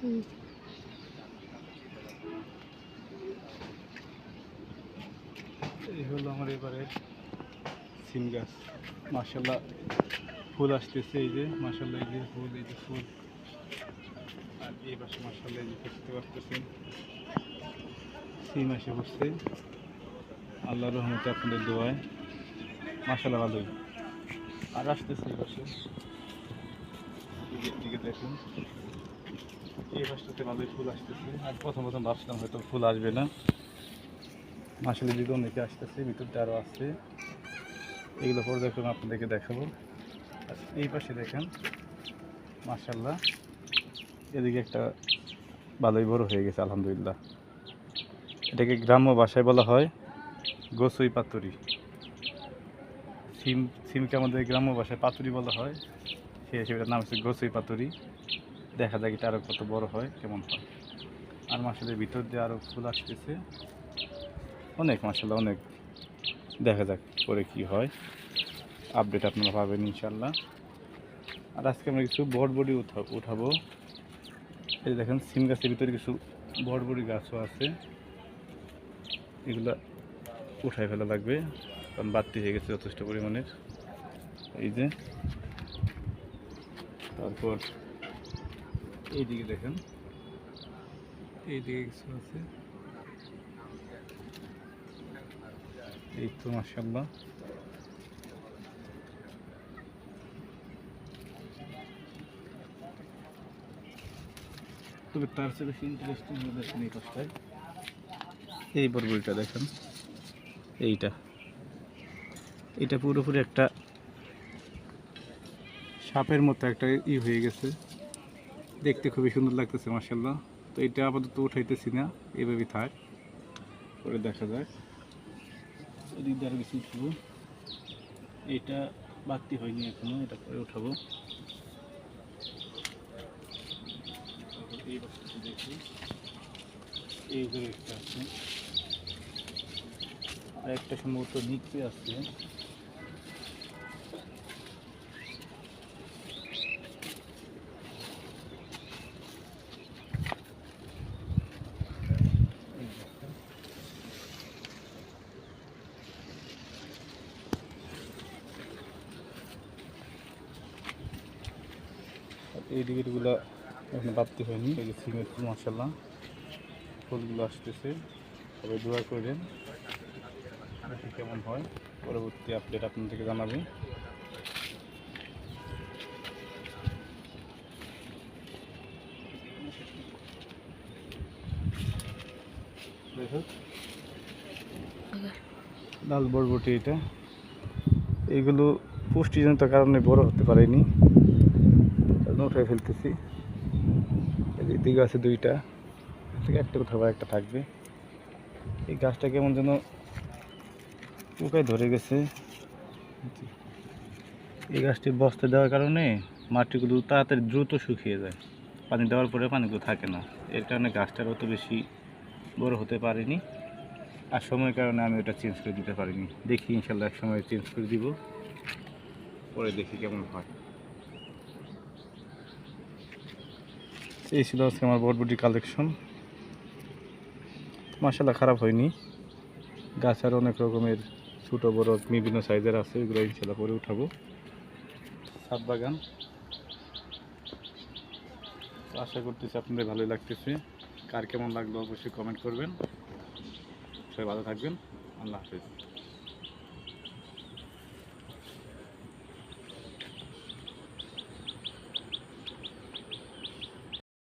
এই হলো আমার এবারে সিম গাছ। মাসাল্লাহ ফুল আসতেছে এই যে মাসাল্লাহ এই যে ফুল, এই যে ফুল। আর এই পাশে মাসাল্লাহ এই যে দেখতে পাচ্ছেন সিম এসে পড়ছে। আল্লাহর রহমতে আপনাদের দোয়ায়। মাসাল্লাহ ভালোই। আর আসতেছে এই পাশে। দেখুন। এই পাশটাতে ভালোই ফুল আসতেছে। আর প্রথম প্রথম ভাবছিলাম হয়তো ফুল আসবে না। আসলে দিকে অনেকে আসতেছে ভিতরটা আরও আসছে এগুলো পর্যবেক্ষণ আপনাদেরকে দেখাবো। এই পাশে দেখেন মার্শাল্লাহ এদিকে একটা ভালোই বড় হয়ে গেছে, আলহামদুলিল্লাহ। এটাকে গ্রাম্য ভাষায় বলা হয় গোসই পাতুরি। সিম, সিমকে আমাদের গ্রাম্য ভাষায় পাতুরি বলা হয়। সেই হিসেবে নাম হচ্ছে গোসই পাতুরি। দেখা যাক এটা আরও কত বড় হয়, কেমন হয়। আর মাসালের ভিতর দিয়ে আরও ফুল আসতেছে। অনেক মাসাল্লাহ অনেক। দেখা যাক পরে কি হয়। আপডেট আপনারা পাবেন ইনশাল্লাহ আর আজকে আমরা কিছু বড়বড়ি উঠা, উঠাবো। এই দেখেন, সিম গাছের ভিতরে কিছু বড়বড়ি গাছও আছে। এগুলা উঠাই ফেলা লাগবে, কারণ বাড়তি হয়ে গেছে যথেষ্ট পরিমাণের। এই যে, তারপর এইদিকে দেখেন। এইদিকে কিছু আছে। এই তো মাসাল্লাহ তবে তার চেয়ে বেশি ইন্টারেস্টিং দেখেন এই পাশটায়। এই বরবরিটা দেখেন। এইটা। এটা পুরোপুরি একটা সাপের মতো একটা ই হয়ে গেছে। দেখতে খুবই সুন্দর লাগতেছে মাসাল্লাহ তো এটা আপাতত উঠাইতেছি না, এভাবেই থাক। পরে দেখা যাক। এদিক দিয়ে কিছু উঠবো। এটা বাড়তি হয়নি এখনও, এটা পরে উঠাবো। একটা আর একটা সম্ভবত নিচে আছে। এই দিকেরগুলো এখন বাড়তি হয়নি। এই যে সিমের ফুল মশাল্লা ফুলগুলো আসতেছে। তবে দোয়া করবেন। কেমন হয়। পরবর্তী আপডেট আপনাদেরকে জানাব। লাল বরবটি এটা। এইগুলো পুষ্টিজনিত কারণে বড় হতে পারেনি। কারণ উঠে ফেলতেছি এদিক দিকে আছে দুইটা থেকে একটা কোথাও একটা থাকবে। এই গাছটা কেমন যেন পোকায় ধরে গেছে। এই গাছটি বস্তা দেওয়ার কারণে মাটিগুলো তাড়াতাড়ি দ্রুত শুকিয়ে যায়। পানি দেওয়ার পরে পানিগুলো থাকে না। এর কারণে গাছটার অত বেশি বড় হতে পারেনি। আর সময়ের কারণে আমি ওটা চেঞ্জ করে দিতে পারিনি। দেখি ইনশাল্লাহ এক সময় চেঞ্জ করে দিব। পরে দেখি কেমন হয়। এই ছিল আজকে আমার বটবটি কালেকশন মাসাল্লাহ খারাপ হয়নি। গাছ আর অনেক রকমের ছোটো, বড়, বিভিন্ন সাইজের আছে, এগুলো ইনশাল্লাহ পরে উঠাবো। ছাদ বাগান। আশা করতেছি আপনাদের ভালোই লাগতেছে। কার কেমন লাগল অবশ্যই কমেন্ট করবেন। সবাই ভালো থাকবেন। আল্লাহ হাফিজ।